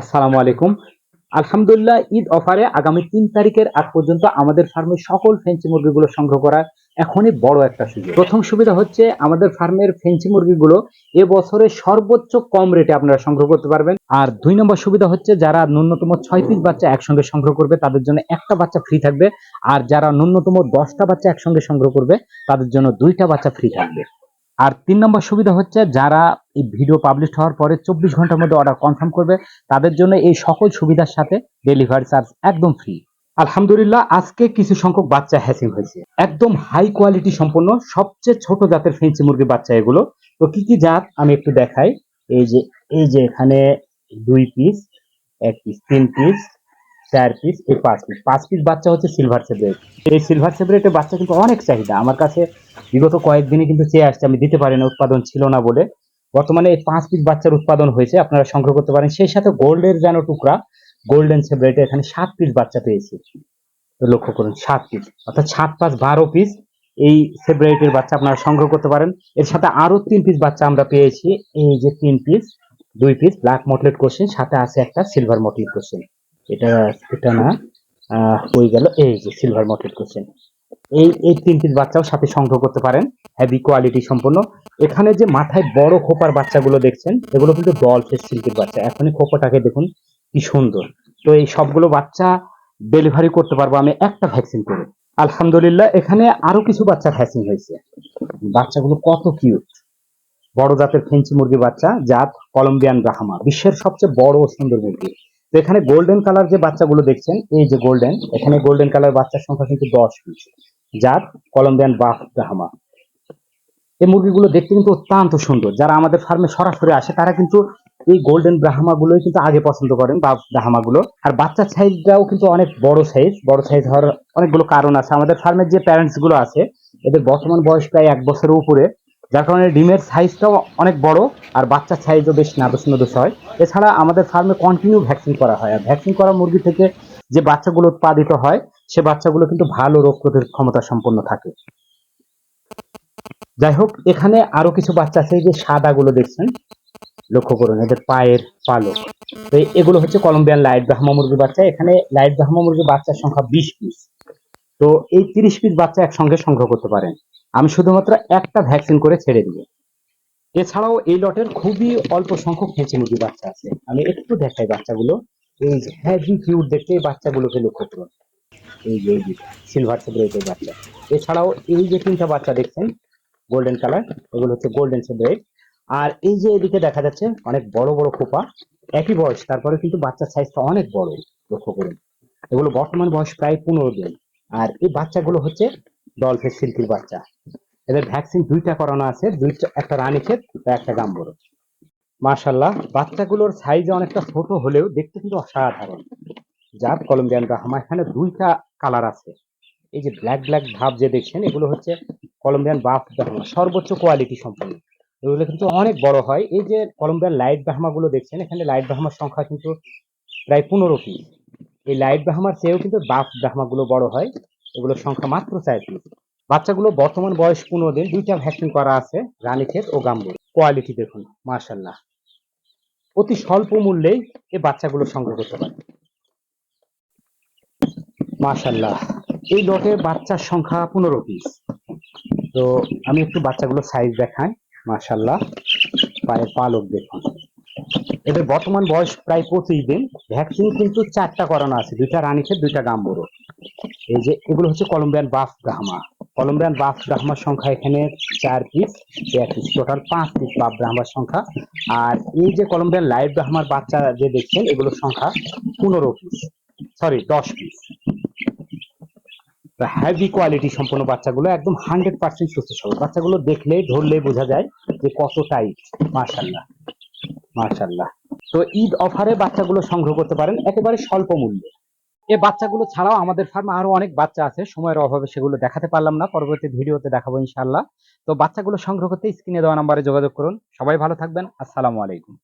আসসালামু আলাইকুম। আলহামদুলিল্লাহ, ঈদ অফারে আগামী তিন তারিখের আগ পর্যন্ত আমাদের ফার্মে সকল ফেন্সি মুরগিগুলো সংগ্রহ করা এখনই বড় একটা সুযোগ। প্রথম সুবিধা হচ্ছে আমাদের ফার্মের ফেন্সি মুরগিগুলো এ বছরে সর্বোচ্চ কম রেটে আপনারা সংগ্রহ করতে পারবেন। আর দুই নম্বর সুবিধা হচ্ছে যারা ন্যূনতম ছয় পিস বাচ্চা একসঙ্গে সংগ্রহ করবে, তাদের জন্য একটা বাচ্চা ফ্রি থাকবে। আর যারা ন্যূনতম দশটা বাচ্চা একসঙ্গে সংগ্রহ করবে, তাদের জন্য দুইটা বাচ্চা ফ্রি থাকবে। আর তিন নম্বর সুবিধা হচ্ছে যারা এই ভিডিও পাবলিশ হওয়ার পরে চব্বিশ ঘণ্টার মধ্যে অর্ডার কনফার্ম করবে, তাদের জন্য এই সকল সুবিধার সাথে ডেলিভারি চার্জ একদম ফ্রি আলহামদুলিল্লাহ, আজকে কিছু সংখ্যক বাচ্চা হ্যাসিং হয়েছে। একদম হাই কোয়ালিটি সম্পন্ন, সবচেয়ে ছোট জাতের ফেন্সি মুরগির বাচ্চা এগুলো। তো কি কি জাত আমি একটু দেখাই। এই যে এই যে এখানে দুই পিস এক পিস তিন পিস চার পিস এই পাঁচ পিস পাঁচ পিস বাচ্চা হচ্ছে সিলভার সেব্রেট এই সিলভার সেব্রেটের বাচ্চা কিন্তু অনেক চাহিদা। আমার কাছে বিগত কয়েকদিনে কিন্তু চেয়ে আসছে, আমি দিতে পারি না উৎপাদন ছিল না বলে। বর্তমানে এই পাঁচ পিস বাচ্চার উৎপাদন হয়েছে, আপনারা সংগ্রহ করতে পারেন। সেই সাথে গোল্ডের যেন টুকরা, গোল্ডেন সেব্রেটে এখানে সাত পিস বাচ্চা পেয়েছি। লক্ষ্য করুন, সাত পিস অর্থাৎ সাত পাঁচ বারো পিস এই সেব্রেটের বাচ্চা আপনারা সংগ্রহ করতে পারেন। এর সাথে আরও তিন পিস বাচ্চা আমরা পেয়েছি। এই যে তিন পিস দুই পিস ব্ল্যাক মটলেট কোশ্চেন সাথে আছে একটা সিলভার মটলেট কোশ্চেন এটা এটা না হয়ে গেল। এই যে সিলভার মটলেট কোশ্চেন এই এই তিন পিস বাচ্চাও সাথে সংগ্রহ করতে পারেন। হেভি কোয়ালিটি সম্পন্ন। এখানে যে মাথায় বড় খোপার বাচ্চাগুলো দেখছেন, এগুলো কিন্তু ডল ফেস সিল্কের বাচ্চা। এখনই খোপাটাকে দেখুন, কি সুন্দর। তো এই সবগুলো বাচ্চা ডেলিভারি করতে পারব আমি একটা ভ্যাকসিন করে। আলহামদুলিল্লাহ, এখানে আরও কিছু বাচ্চার ভ্যাকসিন হয়েছে। বাচ্চাগুলো কত কিউট বড় জাতের ফেন্সি মুরগি বাচ্চা, জাত কলম্বিয়ান ব্রাহ্মা। বিশ্বের সবচেয়ে বড় সুন্দর মুরগি। তো এখানে গোল্ডেন কালার যে বাচ্চাগুলো দেখছেন, এই যে গোল্ডেন এখানে গোল্ডেন কালার বাচ্চার সংখ্যা কিন্তু দশ পিস যার কলম্বিয়ান বাফ ব্রাহ্মা। এই মুরগিগুলো দেখতে কিন্তু অত্যন্ত সুন্দর। যারা আমাদের ফার্মে সরাসরি আসে, তারা কিন্তু এই গোল্ডেন ব্রাহ্মা গুলোই কিন্তু আগে পছন্দ করেন, বা ব্রাহ্মা গুলো আর বাচ্চার সাইজটাও কিন্তু অনেক বড় সাইজ বড় সাইজ হওয়ার অনেকগুলো কারণ আছে। আমাদের ফার্মের যে প্যারেন্টসগুলো আছে, এদের বর্তমান বয়স প্রায় এক বছরের উপরে। যার কারণে ডিমের সাইজটাও অনেক বড় আর বাচ্চার সাইজও বেশ নাদুস নদুস হয়। এছাড়া আমাদের ফার্মে কন্টিনিউ ভ্যাকসিন করা হয় আর ভ্যাকসিন করা মুরগি থেকে যে বাচ্চাগুলো উৎপাদিত হয়, সে বাচ্চাগুলো কিন্তু ভালো রোগ প্রতিরোধ ক্ষমতা সম্পন্ন থাকে। যাই হোক, এখানে আরও কিছু বাচ্চা আছে যে সাদাগুলো দেখছেন, লক্ষ্য করুন, এদের পায়ের পালক। তো এগুলো হচ্ছে কলম্বিয়ান লাইট ব্রাহ্মা মুরগির বাচ্চা। এখানে লাইট ব্রাহ্মা মুরগির বাচ্চার সংখ্যা বিশ পিস তো এই তিরিশ পিস বাচ্চা একসঙ্গে সংগ্রহ করতে পারেন। আমি শুধুমাত্র একটা ভ্যাকসিন করে ছেড়ে দিব। এছাড়াও এই লটের খুবই অল্প সংখ্যক ফেঁচি মুরগি বাচ্চা আছে। আমি একটু দেখাই বাচ্চাগুলো। এই যে হ্যাভি কিউট দেখতে এই বাচ্চাগুলোকে লক্ষ্য করুন। এই যে সিলভার সেব্রেটের বাচ্চা। এছাড়াও এই যে তিনটা বাচ্চা দেখছেন গোল্ডেন কালার এগুলো হচ্ছে গোল্ডেন সেব্রেট আর এই যে এদিকে দেখা যাচ্ছে, অনেক বড় বড় খোপা। একই বয়স, তারপরে কিন্তু বাচ্চার সাইজটা অনেক বড়, লক্ষ্য করুন। এগুলো বর্তমান বয়স প্রায় পনেরো দিন। আর এই বাচ্চাগুলো হচ্ছে ডলফের সিল্কির বাচ্চা। এদের ভ্যাকসিন দুইটা করানো আছে, দুইটা, একটা রানী ক্ষেত একটা গাম্বর। মার্শাল্লাহ বাচ্চাগুলোর সাইজ অনেকটা ছোট হলেও দেখতে কিন্তু অসাধারণ। যার কলম্বিয়ান ব্রাহ্মা এখানে দুইটা কালার আছে। এই যে ব্ল্যাক ব্ল্যাক ভাব যে দেখছেন, এগুলো হচ্ছে কলম্বিয়ান বাফ ব্রাহ্মা সর্বোচ্চ কোয়ালিটি সম্পন্ন। এগুলো কিন্তু অনেক বড় হয়। এই যে কলম্বিয়ান লাইট ব্রাহ্মা গুলো দেখছেন, এখানে লাইট ব্রাহ্মার সংখ্যা কিন্তু প্রায় পনেরো পিস এই লাইট ব্রাহ্মার চেয়েও কিন্তু বাফ ব্রাহ্মা গুলো বড় হয়, এগুলোর সংখ্যা মাত্র চার বাচ্চাগুলো বর্তমান বয়স পনেরো দিন, দুইটা ভ্যাকসিন করা আছে, রানীক্ষেত ও গাম্বুর। কোয়ালিটি দেখুন মার্শাল্লাহ অতি স্বল্প মূল্যেই এই বাচ্চাগুলো সংগ্রহ করতে পারে। মার্শাল্লাহ এই লটে বাচ্চার সংখ্যা পনেরো পিস তো আমি একটু বাচ্চাগুলো সাইজ দেখাই মার্শাল্লাহ পায়ের পালক দেখুন। এদের বর্তমান বয়স প্রায় পঁচিশ দিন। ভ্যাকসিন কিন্তু চারটা করানো আছে, দুইটা রানীক্ষেত দুইটা গাম্বুরো। এই যে, এগুলো হচ্ছে Colombian buff Brahma Colombian buff ব্রাহ্মার সংখ্যা এখানে চার পিস এক পিস টোটাল পাঁচ পিস বাফ ব্রাহ্মার সংখ্যা। আর এই যে কলম্বিয়ান লাইভ ব্রাহ্মার বাচ্চা যে দেখছেন, এগুলোর সংখ্যা পনেরো পিস সরি দশ পিস হ্যাভি কোয়ালিটি সম্পন্ন বাচ্চাগুলো একদম হান্ড্রেড পার্সেন্ট সুস্থ সবল বাচ্চাগুলো দেখলেই, ধরলেই বোঝা যায় যে কত টাইট মার্শাল্লাহ মার্শাল্লাহ তো ঈদ অফারে বাচ্চাগুলো সংগ্রহ করতে পারেন একেবারে স্বল্প মূল্যে। এ বাচ্চাগুলো ছাড়াও আমাদের ফার্মে আরও অনেক বাচ্চা আছে, সময়ের অভাবে সেগুলো দেখাতে পারলাম না, পরবর্তী ভিডিওতে দেখাবো ইনশাল্লাহ তো বাচ্চাগুলো সংগ্রহ করতে স্ক্রিনে দেওয়া নাম্বারে যোগাযোগ করুন। সবাই ভালো থাকবেন, আসসালামু আলাইকুম।